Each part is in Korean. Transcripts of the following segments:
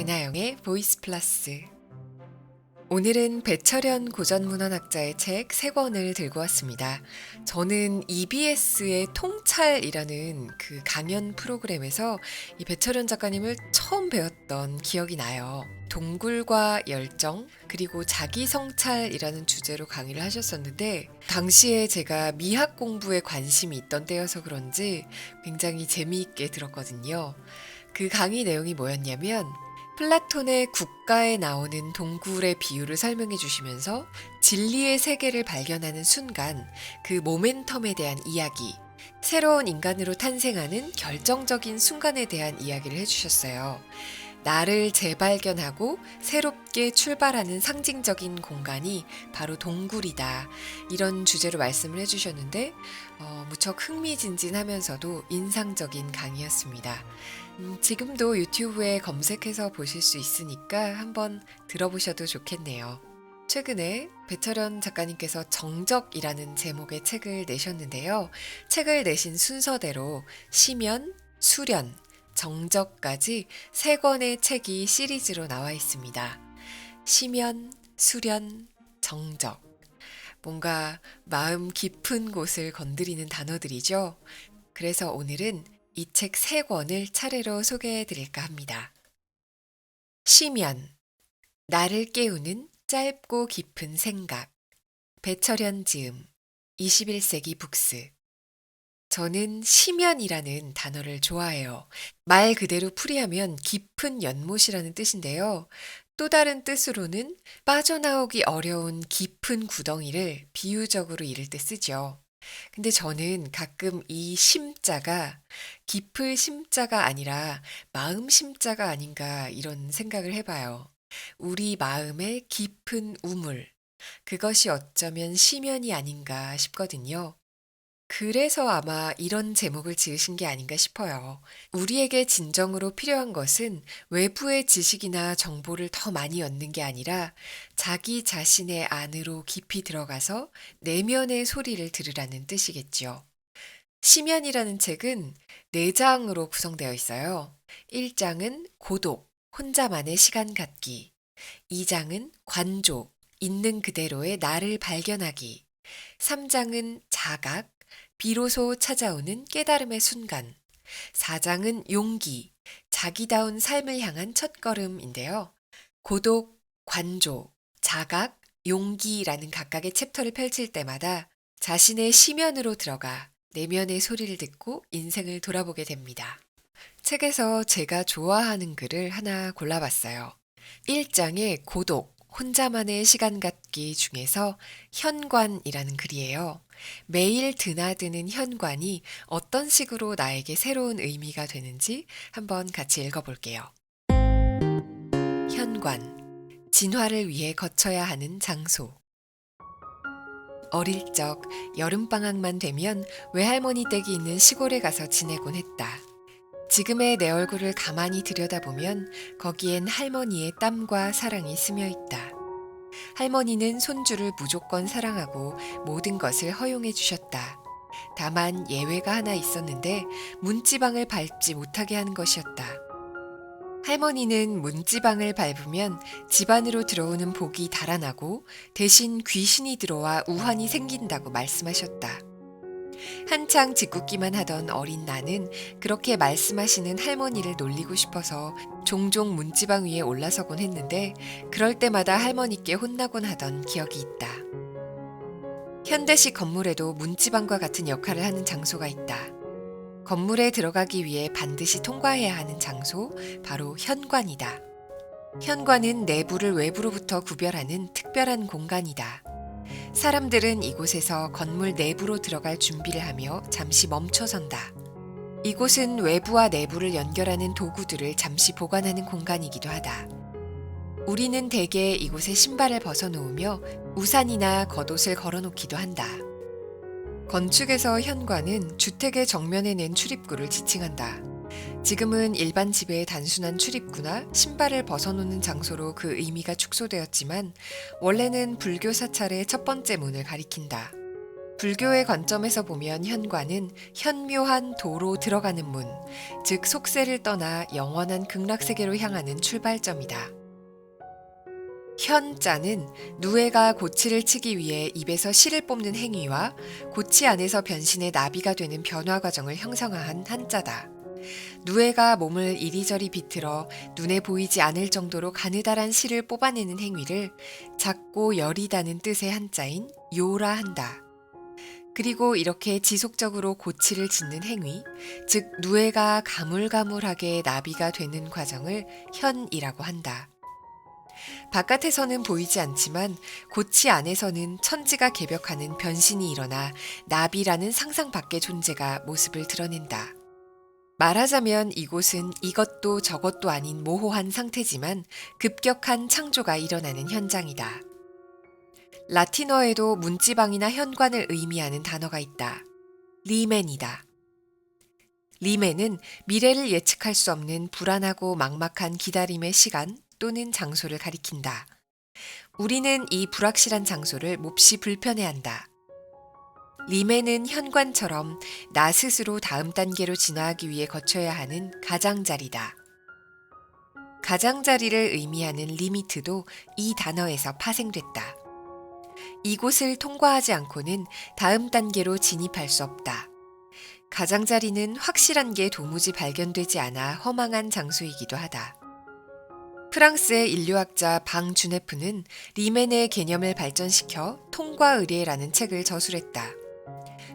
배나영의 보이스 플러스 오늘은 배철현 고전문헌학자의 책 세 권을 들고 왔습니다. 저는 EBS의 통찰이라는 그 강연 프로그램에서 이 배철현 작가님을 처음 배웠던 기억이 나요. 동굴과 열정 그리고 자기 성찰이라는 주제로 강의를 하셨었는데 당시에 제가 미학 공부에 관심이 있던 때여서 그런지 굉장히 재미있게 들었거든요. 그 강의 내용이 뭐였냐면 플라톤의 국가에 나오는 동굴의 비유를 설명해 주시면서 진리의 세계를 발견하는 순간 그 모멘텀에 대한 이야기, 새로운 인간으로 탄생하는 결정적인 순간에 대한 이야기를 해주셨어요. 나를 재발견하고 새롭게 출발하는 상징적인 공간이 바로 동굴이다. 이런 주제로 말씀을 해주셨는데, 어, 무척 흥미진진하면서도 인상적인 강의였습니다. 음, 지금도 유튜브에 검색해서 보실 수 있으니까 한번 들어보셔도 좋겠네요. 최근에 배철현 작가님께서 정적이라는 제목의 책을 내셨는데요. 책을 내신 순서대로 시면, 수련, 정적까지 세 권의 책이 시리즈로 나와 있습니다. 시면, 수련, 정적. 뭔가 마음 깊은 곳을 건드리는 단어들이죠. 그래서 오늘은 이 책 세 권을 차례로 소개해 드릴까 합니다. 시면. 나를 깨우는 짧고 깊은 생각. 배철현 지음. 21세기 북스. 저는 시면이라는 단어를 좋아해요. 말 그대로 풀이하면 깊은 연못이라는 뜻인데요. 또 다른 뜻으로는 빠져나오기 어려운 깊은 구덩이를 비유적으로 이를 때 쓰죠. 근데 저는 가끔 이 심자가 깊을 심자가 아니라 마음 심자가 아닌가 이런 생각을 해봐요. 우리 마음의 깊은 우물. 그것이 어쩌면 시면이 아닌가 싶거든요. 그래서 아마 이런 제목을 지으신 게 아닌가 싶어요. 우리에게 진정으로 필요한 것은 외부의 지식이나 정보를 더 많이 얻는 게 아니라 자기 자신의 안으로 깊이 들어가서 내면의 소리를 들으라는 뜻이겠지요. 시면이라는 책은 4장으로 구성되어 있어요. 1장은 고독, 혼자만의 시간 갖기. 2장은 관조, 있는 그대로의 나를 발견하기. 3장은 자각, 비로소 찾아오는 깨달음의 순간. 4장은 용기, 자기다운 삶을 향한 첫걸음인데요. 고독, 관조, 자각, 용기라는 각각의 챕터를 펼칠 때마다 자신의 시면으로 들어가 내면의 소리를 듣고 인생을 돌아보게 됩니다. 책에서 제가 좋아하는 글을 하나 골라봤어요. 1장의 고독, 혼자만의 시간 갖기 중에서 현관이라는 글이에요. 매일 드나드는 현관이 어떤 식으로 나에게 새로운 의미가 되는지 한번 같이 읽어볼게요. 현관. 진화를 위해 거쳐야 하는 장소. 어릴 적 여름방학만 되면 외할머니 댁이 있는 시골에 가서 지내곤 했다. 지금의 내 얼굴을 가만히 들여다보면 거기엔 할머니의 땀과 사랑이 스며 있다. 할머니는 손주를 무조건 사랑하고 모든 것을 허용해 주셨다. 다만 예외가 하나 있었는데 문지방을 밟지 못하게 하는 것이었다. 할머니는 문지방을 밟으면 집안으로 들어오는 복이 달아나고 대신 귀신이 들어와 우환이 생긴다고 말씀하셨다. 한창 짓궂기만 하던 어린 나는 그렇게 말씀하시는 할머니를 놀리고 싶어서 종종 문지방 위에 올라서곤 했는데 그럴 때마다 할머니께 혼나곤 하던 기억이 있다. 현대식 건물에도 문지방과 같은 역할을 하는 장소가 있다. 건물에 들어가기 위해 반드시 통과해야 하는 장소, 바로 현관이다. 현관은 내부를 외부로부터 구별하는 특별한 공간이다. 사람들은 이곳에서 건물 내부로 들어갈 준비를 하며 잠시 멈춰선다. 이곳은 외부와 내부를 연결하는 도구들을 잠시 보관하는 공간이기도 하다. 우리는 대개 이곳에 신발을 벗어놓으며 우산이나 겉옷을 걸어놓기도 한다. 건축에서 현관은 주택의 정면에 낸 출입구를 지칭한다. 지금은 일반 집의 단순한 출입구나 신발을 벗어놓는 장소로 그 의미가 축소되었지만 원래는 불교 사찰의 첫 번째 문을 가리킨다. 불교의 관점에서 보면 현관은 현묘한 도로 들어가는 문, 즉 속세를 떠나 영원한 극락세계로 향하는 출발점이다. 현자는 누에가 고치를 치기 위해 입에서 실을 뽑는 행위와 고치 안에서 변신의 나비가 되는 변화 과정을 형성한 한자다. 누에가 몸을 이리저리 비틀어 눈에 보이지 않을 정도로 가느다란 실을 뽑아내는 행위를 작고 여리다는 뜻의 한자인 요라 한다. 그리고 이렇게 지속적으로 고치를 짓는 행위, 즉 누에가 가물가물하게 나비가 되는 과정을 현이라고 한다. 바깥에서는 보이지 않지만 고치 안에서는 천지가 개벽하는 변신이 일어나 나비라는 상상 밖의 존재가 모습을 드러낸다. 말하자면 이곳은 이것도 저것도 아닌 모호한 상태지만 급격한 창조가 일어나는 현장이다. 라틴어에도 문지방이나 현관을 의미하는 단어가 있다. 리멘이다. 리멘은 미래를 예측할 수 없는 불안하고 막막한 기다림의 시간 또는 장소를 가리킨다. 우리는 이 불확실한 장소를 몹시 불편해한다. 리멘은 현관처럼 나 스스로 다음 단계로 진화하기 위해 거쳐야 하는 가장자리다. 가장자리를 의미하는 리미트도 이 단어에서 파생됐다. 이곳을 통과하지 않고는 다음 단계로 진입할 수 없다. 가장자리는 확실한 게 도무지 발견되지 않아 허망한 장소이기도 하다. 프랑스의 인류학자 방 주네프는 리멘의 개념을 발전시켜 통과 의례라는 책을 저술했다.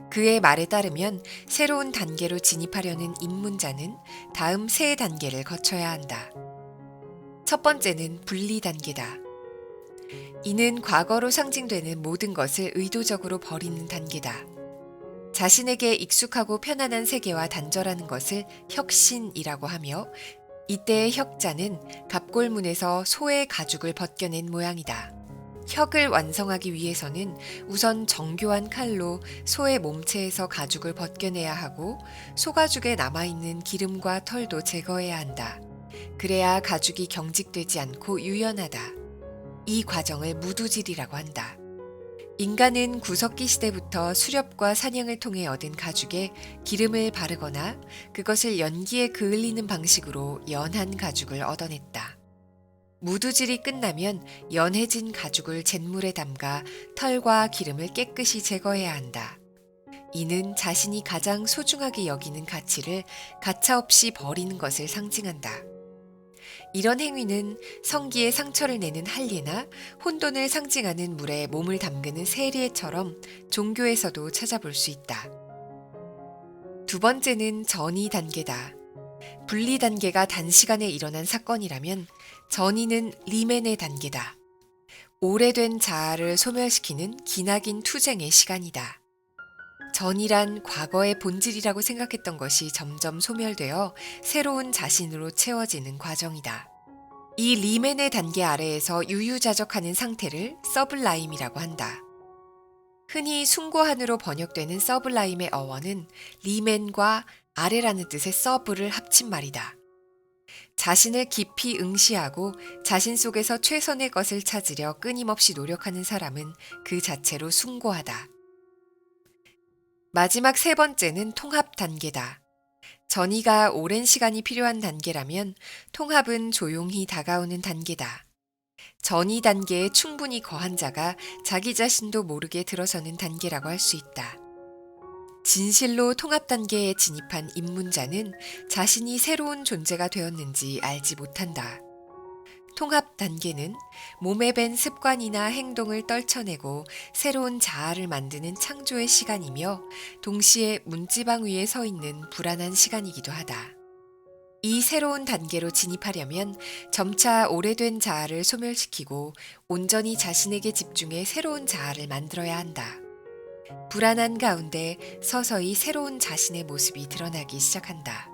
그의 말에 따르면 새로운 단계로 진입하려는 입문자는 다음 세 단계를 거쳐야 한다. 첫 번째는 분리 단계다. 이는 과거로 상징되는 모든 것을 의도적으로 버리는 단계다. 자신에게 익숙하고 편안한 세계와 단절하는 것을 혁신이라고 하며 이때의 혁자는 갑골문에서 소의 가죽을 벗겨낸 모양이다. 혁을 완성하기 위해서는 우선 정교한 칼로 소의 몸체에서 가죽을 벗겨내야 하고 소가죽에 남아있는 기름과 털도 제거해야 한다. 그래야 가죽이 경직되지 않고 유연하다. 이 과정을 무두질이라고 한다. 인간은 구석기 시대부터 수렵과 사냥을 통해 얻은 가죽에 기름을 바르거나 그것을 연기에 그을리는 방식으로 연한 가죽을 얻어냈다. 무두질이 끝나면 연해진 가죽을 잿물에 담가 털과 기름을 깨끗이 제거해야 한다. 이는 자신이 가장 소중하게 여기는 가치를 가차없이 버리는 것을 상징한다. 이런 행위는 성기에 상처를 내는 할례나 혼돈을 상징하는 물에 몸을 담그는 세리에처럼 종교에서도 찾아볼 수 있다. 두 번째는 전이 단계다. 분리 단계가 단시간에 일어난 사건이라면 전이는 리멘의 단계다. 오래된 자아를 소멸시키는 기나긴 투쟁의 시간이다. 전이란 과거의 본질이라고 생각했던 것이 점점 소멸되어 새로운 자신으로 채워지는 과정이다. 이 리멘의 단계 아래에서 유유자적하는 상태를 서블라임이라고 한다. 흔히 숭고한으로 번역되는 서블라임의 어원은 리멘과 아래라는 뜻의 서브를 합친 말이다. 자신을 깊이 응시하고 자신 속에서 최선의 것을 찾으려 끊임없이 노력하는 사람은 그 자체로 숭고하다. 마지막 세 번째는 통합 단계다. 전이가 오랜 시간이 필요한 단계라면 통합은 조용히 다가오는 단계다. 전이 단계에 충분히 거한 자가 자기 자신도 모르게 들어서는 단계라고 할 수 있다. 진실로 통합 단계에 진입한 입문자는 자신이 새로운 존재가 되었는지 알지 못한다. 통합 단계는 몸에 밴 습관이나 행동을 떨쳐내고 새로운 자아를 만드는 창조의 시간이며 동시에 문지방 위에 서 있는 불안한 시간이기도 하다. 이 새로운 단계로 진입하려면 점차 오래된 자아를 소멸시키고 온전히 자신에게 집중해 새로운 자아를 만들어야 한다. 불안한 가운데 서서히 새로운 자신의 모습이 드러나기 시작한다.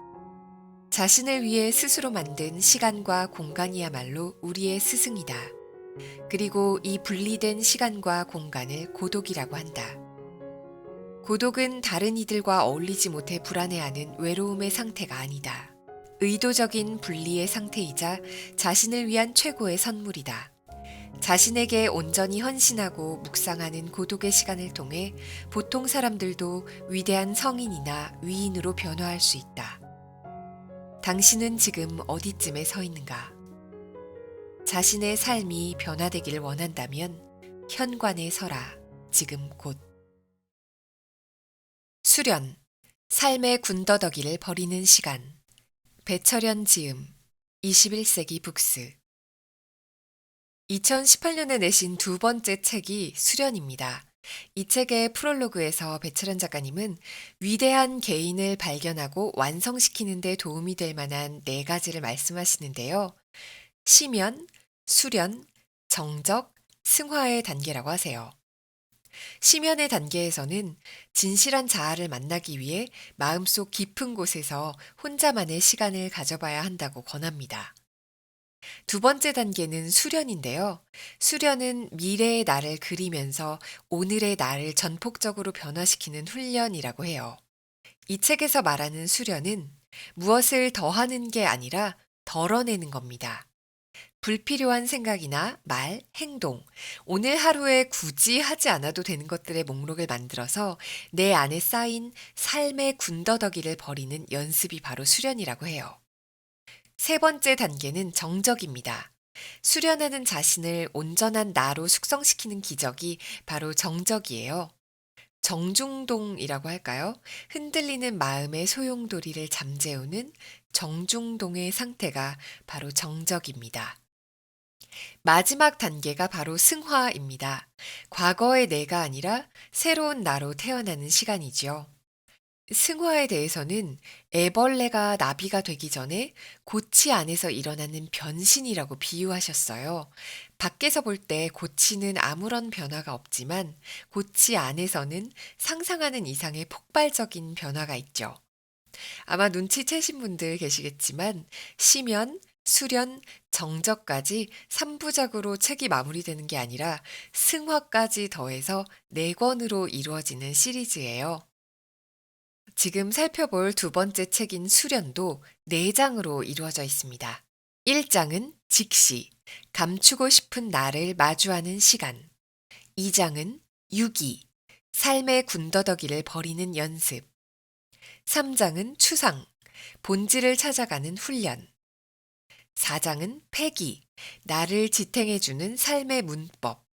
자신을 위해 스스로 만든 시간과 공간이야말로 우리의 스승이다. 그리고 이 분리된 시간과 공간을 고독이라고 한다. 고독은 다른 이들과 어울리지 못해 불안해하는 외로움의 상태가 아니다. 의도적인 분리의 상태이자 자신을 위한 최고의 선물이다. 자신에게 온전히 헌신하고 묵상하는 고독의 시간을 통해 보통 사람들도 위대한 성인이나 위인으로 변화할 수 있다. 당신은 지금 어디쯤에 서 있는가? 자신의 삶이 변화되길 원한다면 현관에 서라. 지금 곧. 수련. 삶의 군더더기를 버리는 시간. 배철현 지음. 21세기 북스. 2018년에 내신 두 번째 책이 수련입니다. 이 책의 프롤로그에서 배철현 작가님은 위대한 개인을 발견하고 완성시키는 데 도움이 될 만한 네 가지를 말씀하시는데요. 시면, 수련, 정적, 승화의 단계라고 하세요. 시면의 단계에서는 진실한 자아를 만나기 위해 마음속 깊은 곳에서 혼자만의 시간을 가져봐야 한다고 권합니다. 두 번째 단계는 수련인데요. 수련은 미래의 나를 그리면서 오늘의 나를 전폭적으로 변화시키는 훈련이라고 해요. 이 책에서 말하는 수련은 무엇을 더하는 게 아니라 덜어내는 겁니다. 불필요한 생각이나 말, 행동, 오늘 하루에 굳이 하지 않아도 되는 것들의 목록을 만들어서 내 안에 쌓인 삶의 군더더기를 버리는 연습이 바로 수련이라고 해요. 세 번째 단계는 정적입니다. 수련하는 자신을 온전한 나로 숙성시키는 기적이 바로 정적이에요. 정중동이라고 할까요? 흔들리는 마음의 소용돌이를 잠재우는 정중동의 상태가 바로 정적입니다. 마지막 단계가 바로 승화입니다. 과거의 내가 아니라 새로운 나로 태어나는 시간이지요. 승화에 대해서는 애벌레가 나비가 되기 전에 고치 안에서 일어나는 변신이라고 비유하셨어요. 밖에서 볼 때 고치는 아무런 변화가 없지만 고치 안에서는 상상하는 이상의 폭발적인 변화가 있죠. 아마 눈치채신 분들 계시겠지만 시면, 수련, 정적까지 3부작으로 책이 마무리되는 게 아니라 승화까지 더해서 4권으로 이루어지는 시리즈예요. 지금 살펴볼 두 번째 책인 수련도 4장으로 이루어져 있습니다. 1장은 직시, 감추고 싶은 나를 마주하는 시간. 2장은 유기, 삶의 군더더기를 버리는 연습. 3장은 추상, 본질을 찾아가는 훈련. 4장은 폐기, 나를 지탱해주는 삶의 문법.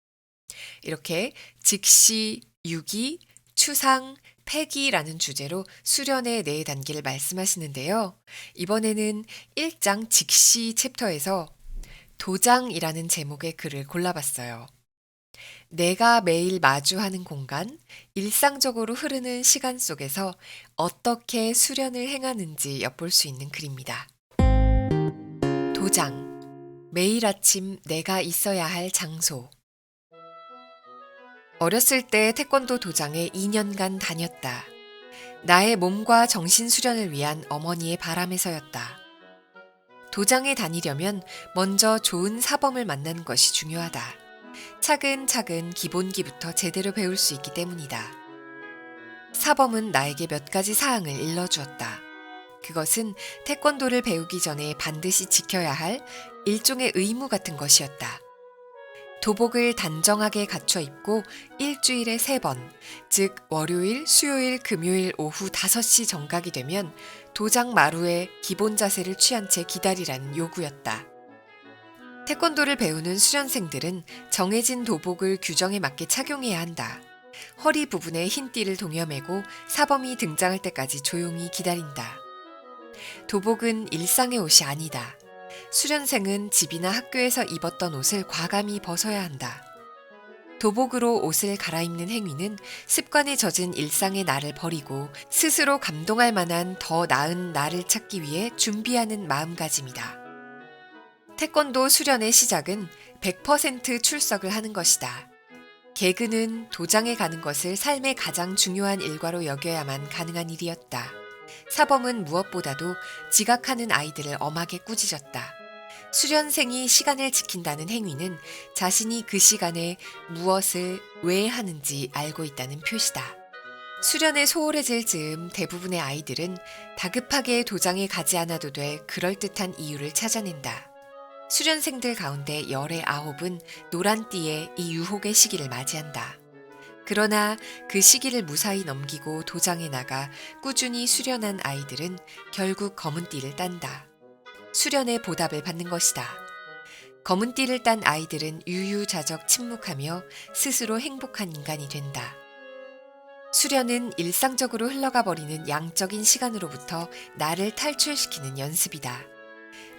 이렇게 직시, 유기, 추상, 폐기라는 주제로 수련의 네 단계를 말씀하시는데요. 이번에는 1장 직시 챕터에서 도장이라는 제목의 글을 골라봤어요. 내가 매일 마주하는 공간, 일상적으로 흐르는 시간 속에서 어떻게 수련을 행하는지 엿볼 수 있는 글입니다. 도장. 매일 아침 내가 있어야 할 장소. 어렸을 때 태권도 도장에 2년간 다녔다. 나의 몸과 정신 수련을 위한 어머니의 바람에서였다. 도장에 다니려면 먼저 좋은 사범을 만나는 것이 중요하다. 차근차근 기본기부터 제대로 배울 수 있기 때문이다. 사범은 나에게 몇 가지 사항을 일러주었다. 그것은 태권도를 배우기 전에 반드시 지켜야 할 일종의 의무 같은 것이었다. 도복을 단정하게 갖춰 입고 일주일에 세 번, 즉 월요일, 수요일, 금요일 오후 5시 정각이 되면 도장 마루에 기본 자세를 취한 채 기다리라는 요구였다. 태권도를 배우는 수련생들은 정해진 도복을 규정에 맞게 착용해야 한다. 허리 부분에 흰 띠를 동여매고 사범이 등장할 때까지 조용히 기다린다. 도복은 일상의 옷이 아니다. 수련생은 집이나 학교에서 입었던 옷을 과감히 벗어야 한다. 도복으로 옷을 갈아입는 행위는 습관에 젖은 일상의 나를 버리고 스스로 감동할 만한 더 나은 나를 찾기 위해 준비하는 마음가짐이다. 태권도 수련의 시작은 100% 출석을 하는 것이다. 개그는 도장에 가는 것을 삶의 가장 중요한 일과로 여겨야만 가능한 일이었다. 사범은 무엇보다도 지각하는 아이들을 엄하게 꾸짖었다. 수련생이 시간을 지킨다는 행위는 자신이 그 시간에 무엇을 왜 하는지 알고 있다는 표시다. 수련에 소홀해질 즈음 대부분의 아이들은 다급하게 도장에 가지 않아도 돼 그럴듯한 이유를 찾아낸다. 수련생들 가운데 열의 아홉은 노란띠에 이 유혹의 시기를 맞이한다. 그러나 그 시기를 무사히 넘기고 도장에 나가 꾸준히 수련한 아이들은 결국 검은 띠를 딴다. 수련의 보답을 받는 것이다. 검은 띠를 딴 아이들은 유유자적 침묵하며 스스로 행복한 인간이 된다. 수련은 일상적으로 흘러가 버리는 양적인 시간으로부터 나를 탈출시키는 연습이다.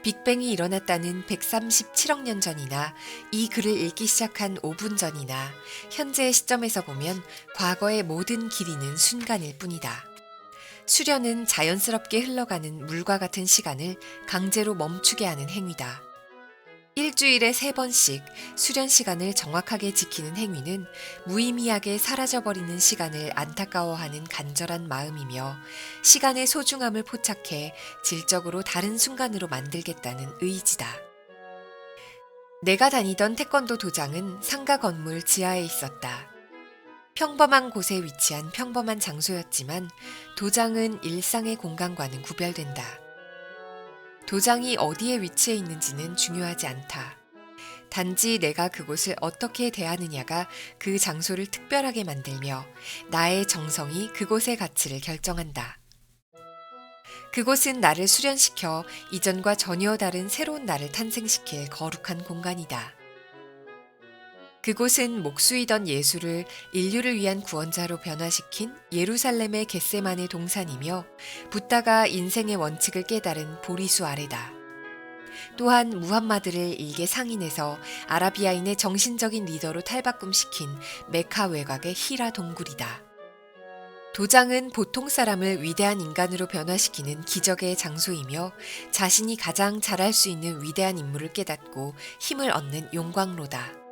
빅뱅이 일어났다는 137억 년 전이나 이 글을 읽기 시작한 5분 전이나 현재의 시점에서 보면 과거의 모든 길이는 순간일 뿐이다. 수련은 자연스럽게 흘러가는 물과 같은 시간을 강제로 멈추게 하는 행위다. 일주일에 세 번씩 수련 시간을 정확하게 지키는 행위는 무의미하게 사라져버리는 시간을 안타까워하는 간절한 마음이며 시간의 소중함을 포착해 질적으로 다른 순간으로 만들겠다는 의지다. 내가 다니던 태권도 도장은 상가 건물 지하에 있었다. 평범한 곳에 위치한 평범한 장소였지만 도장은 일상의 공간과는 구별된다. 도장이 어디에 위치해 있는지는 중요하지 않다. 단지 내가 그곳을 어떻게 대하느냐가 그 장소를 특별하게 만들며 나의 정성이 그곳의 가치를 결정한다. 그곳은 나를 수련시켜 이전과 전혀 다른 새로운 나를 탄생시킬 거룩한 공간이다. 그곳은 목수이던 예수를 인류를 위한 구원자로 변화시킨 예루살렘의 겟세만의 동산이며 붓다가 인생의 원칙을 깨달은 보리수 아래다. 또한 무함마드를 일개 상인에서 아라비아인의 정신적인 리더로 탈바꿈시킨 메카 외곽의 히라 동굴이다. 도장은 보통 사람을 위대한 인간으로 변화시키는 기적의 장소이며 자신이 가장 잘할 수 있는 위대한 임무를 깨닫고 힘을 얻는 용광로다.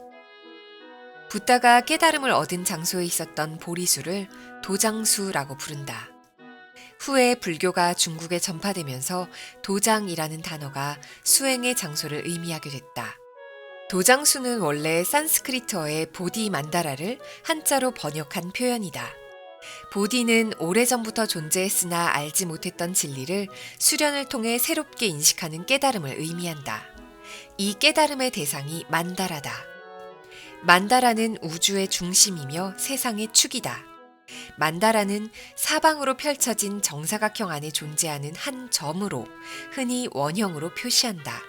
붓다가 깨달음을 얻은 장소에 있었던 보리수를 도장수라고 부른다. 후에 불교가 중국에 전파되면서 도장이라는 단어가 수행의 장소를 의미하게 됐다. 도장수는 원래 산스크리트어의 보디 만다라를 한자로 번역한 표현이다. 보디는 오래전부터 존재했으나 알지 못했던 진리를 수련을 통해 새롭게 인식하는 깨달음을 의미한다. 이 깨달음의 대상이 만다라다. 만다라는 우주의 중심이며 세상의 축이다. 만다라는 사방으로 펼쳐진 정사각형 안에 존재하는 한 점으로 흔히 원형으로 표시한다.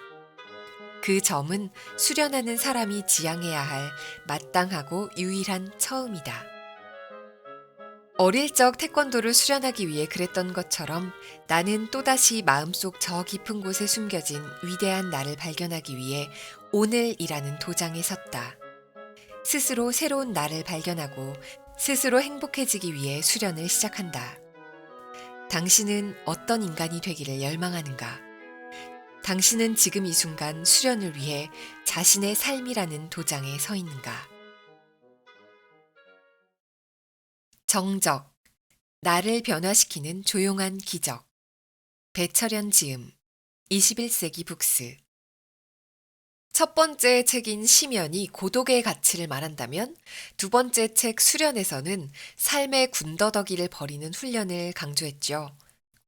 그 점은 수련하는 사람이 지향해야 할 마땅하고 유일한 처음이다. 어릴 적 태권도를 수련하기 위해 그랬던 것처럼 나는 또다시 마음속 저 깊은 곳에 숨겨진 위대한 나를 발견하기 위해 오늘이라는 도장에 섰다. 스스로 새로운 나를 발견하고 스스로 행복해지기 위해 수련을 시작한다. 당신은 어떤 인간이 되기를 열망하는가? 당신은 지금 이 순간 수련을 위해 자신의 삶이라는 도장에 서 있는가? 정적, 나를 변화시키는 조용한 기적. 배철현 지음, 21세기 북스. 첫 번째 책인 시면이 고독의 가치를 말한다면 두 번째 책 수련에서는 삶의 군더더기를 버리는 훈련을 강조했죠.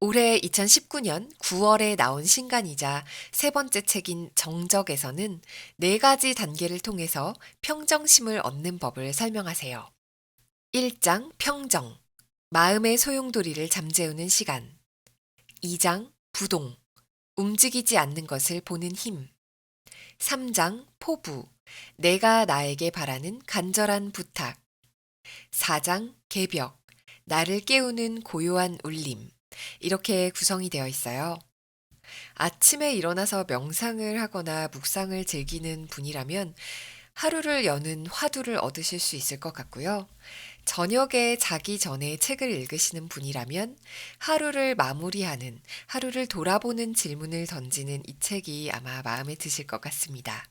올해 2019년 9월에 나온 신간이자 세 번째 책인 정적에서는 네 가지 단계를 통해서 평정심을 얻는 법을 설명하세요. 1장 평정. 마음의 소용돌이를 잠재우는 시간. 2장 부동. 움직이지 않는 것을 보는 힘. 3장 포부. 내가 나에게 바라는 간절한 부탁. 4장 개벽. 나를 깨우는 고요한 울림. 이렇게 구성이 되어 있어요. 아침에 일어나서 명상을 하거나 묵상을 즐기는 분이라면 하루를 여는 화두를 얻으실 수 있을 것 같고요. 저녁에 자기 전에 책을 읽으시는 분이라면 하루를 마무리하는, 하루를 돌아보는 질문을 던지는 이 책이 아마 마음에 드실 것 같습니다.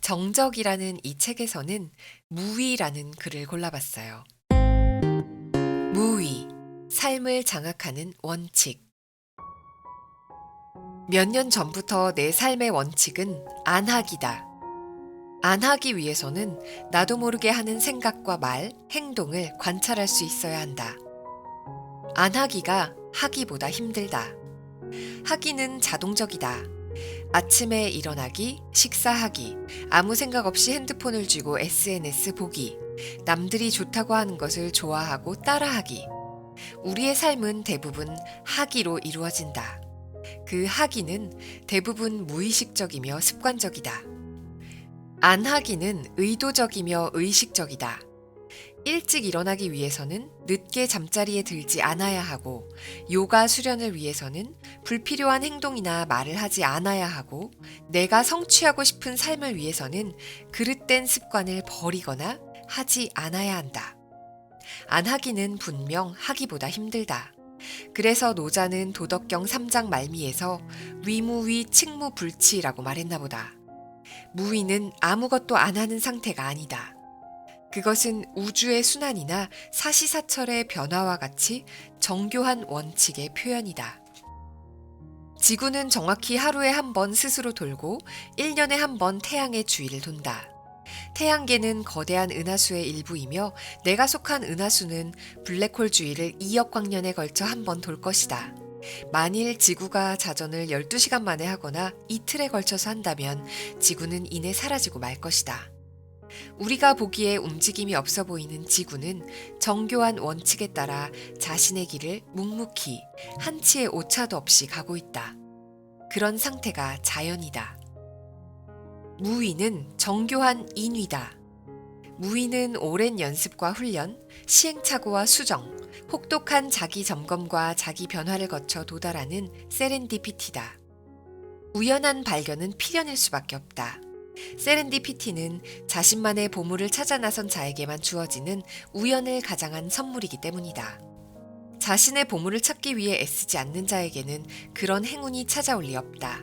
정적이라는 이 책에서는 무위라는 글을 골라봤어요. 무위, 삶을 장악하는 원칙. 몇 년 전부터 내 삶의 원칙은 안 하기다. 안 하기 위해서는 나도 모르게 하는 생각과 말, 행동을 관찰할 수 있어야 한다. 안 하기가 하기보다 힘들다. 하기는 자동적이다. 아침에 일어나기, 식사하기, 아무 생각 없이 핸드폰을 쥐고 SNS 보기, 남들이 좋다고 하는 것을 좋아하고 따라하기. 우리의 삶은 대부분 하기로 이루어진다. 그 하기는 대부분 무의식적이며 습관적이다. 안 하기는 의도적이며 의식적이다. 일찍 일어나기 위해서는 늦게 잠자리에 들지 않아야 하고, 요가 수련을 위해서는 불필요한 행동이나 말을 하지 않아야 하고, 내가 성취하고 싶은 삶을 위해서는 그릇된 습관을 버리거나 하지 않아야 한다. 안 하기는 분명 하기보다 힘들다. 그래서 노자는 도덕경 3장 말미에서 위무위 칙무불치라고 말했나 보다. 무위는 아무것도 안 하는 상태가 아니다. 그것은 우주의 순환이나 사시사철의 변화와 같이 정교한 원칙의 표현이다. 지구는 정확히 하루에 한 번 스스로 돌고 1년에 한 번 태양의 주위를 돈다. 태양계는 거대한 은하수의 일부이며 내가 속한 은하수는 블랙홀 주위를 2억 광년에 걸쳐 한 번 돌 것이다. 만일 지구가 자전을 12시간 만에 하거나 이틀에 걸쳐서 한다면 지구는 이내 사라지고 말 것이다. 우리가 보기에 움직임이 없어 보이는 지구는 정교한 원칙에 따라 자신의 길을 묵묵히 한치의 오차도 없이 가고 있다. 그런 상태가 자연이다. 무위는 정교한 인위다. 무위는 오랜 연습과 훈련, 시행착오와 수정, 혹독한 자기 점검과 자기 변화를 거쳐 도달하는 세렌디피티다. 우연한 발견은 필연일 수밖에 없다. 세렌디피티는 자신만의 보물을 찾아 나선 자에게만 주어지는 우연을 가장한 선물이기 때문이다. 자신의 보물을 찾기 위해 애쓰지 않는 자에게는 그런 행운이 찾아올 리 없다.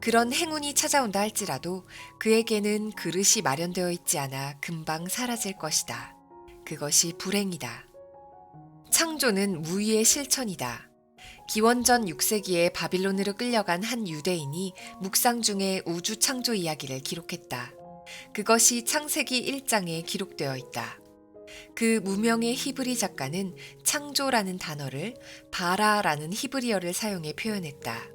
그런 행운이 찾아온다 할지라도 그에게는 그릇이 마련되어 있지 않아 금방 사라질 것이다. 그것이 불행이다. 창조는 무의의 실천이다. 기원전 6세기에 바빌론으로 끌려간 한 유대인이 묵상 중에 우주 창조 이야기를 기록했다. 그것이 창세기 1장에 기록되어 있다. 그 무명의 히브리 작가는 창조라는 단어를 바라라는 히브리어를 사용해 표현했다.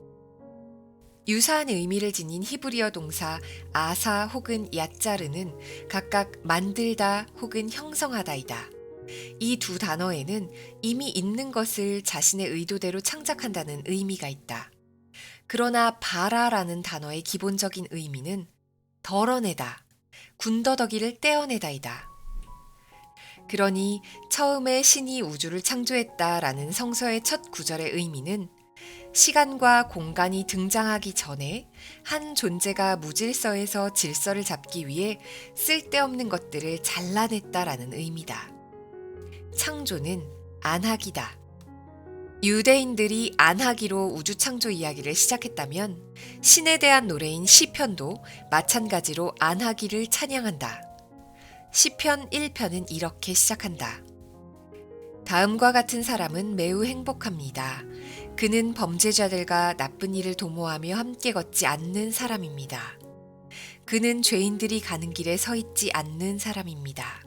유사한 의미를 지닌 히브리어 동사 아사 혹은 야짜르는 각각 만들다 혹은 형성하다이다. 이 두 단어에는 이미 있는 것을 자신의 의도대로 창작한다는 의미가 있다. 그러나 바라라는 단어의 기본적인 의미는 덜어내다, 군더더기를 떼어내다이다. 그러니 처음에 신이 우주를 창조했다라는 성서의 첫 구절의 의미는 시간과 공간이 등장하기 전에 한 존재가 무질서에서 질서를 잡기 위해 쓸데없는 것들을 잘라냈다라는 의미다. 창조는 안하기다. 유대인들이 안하기로 우주 창조 이야기를 시작했다면 신에 대한 노래인 시편도 마찬가지로 안하기를 찬양한다. 시편 1편은 이렇게 시작한다. 다음과 같은 사람은 매우 행복합니다. 그는 범죄자들과 나쁜 일을 도모하며 함께 걷지 않는 사람입니다. 그는 죄인들이 가는 길에 서 있지 않는 사람입니다.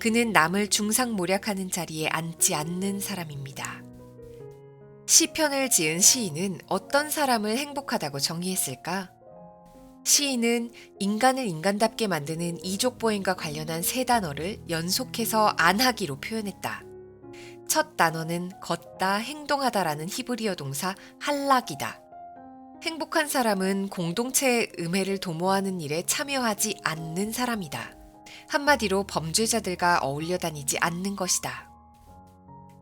그는 남을 중상모략하는 자리에 앉지 않는 사람입니다. 시편을 지은 시인은 어떤 사람을 행복하다고 정의했을까? 시인은 인간을 인간답게 만드는 이족보행과 관련한 세 단어를 연속해서 안하기로 표현했다. 첫 단어는 걷다, 행동하다라는 히브리어 동사 할락이다. 행복한 사람은 공동체의 음해를 도모하는 일에 참여하지 않는 사람이다. 한마디로 범죄자들과 어울려 다니지 않는 것이다.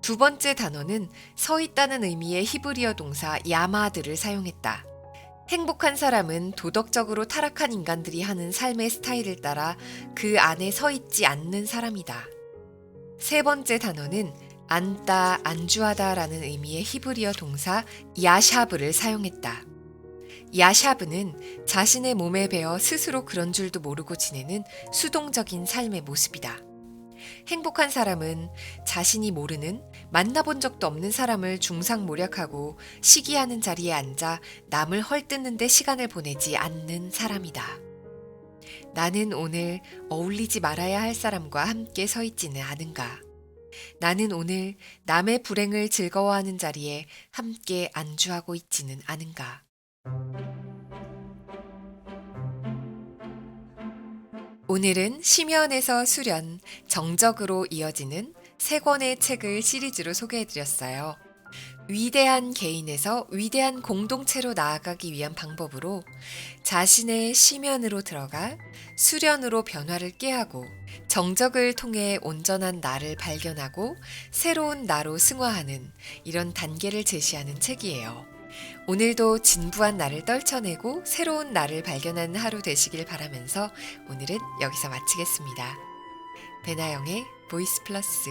두 번째 단어는 서 있다는 의미의 히브리어 동사 야마드를 사용했다. 행복한 사람은 도덕적으로 타락한 인간들이 하는 삶의 스타일을 따라 그 안에 서 있지 않는 사람이다. 세 번째 단어는 앉다, 안주하다 라는 의미의 히브리어 동사 야샤브를 사용했다. 야샤브는 자신의 몸에 배어 스스로 그런 줄도 모르고 지내는 수동적인 삶의 모습이다. 행복한 사람은 자신이 모르는 만나본 적도 없는 사람을 중상모략하고 시기하는 자리에 앉아 남을 헐뜯는데 시간을 보내지 않는 사람이다. 나는 오늘 어울리지 말아야 할 사람과 함께 서 있지는 않은가. 나는 오늘 남의 불행을 즐거워하는 자리에 함께 안주하고 있지는 않은가. 오늘은 심연에서 수련, 정적으로 이어지는 세 권의 책을 시리즈로 소개해드렸어요. 위대한 개인에서 위대한 공동체로 나아가기 위한 방법으로 자신의 심연으로 들어가 수련으로 변화를 깨하고 정적을 통해 온전한 나를 발견하고 새로운 나로 승화하는 이런 단계를 제시하는 책이에요. 오늘도 진부한 나를 떨쳐내고 새로운 나를 발견하는 하루 되시길 바라면서 오늘은 여기서 마치겠습니다. 배나영의 보이스 플러스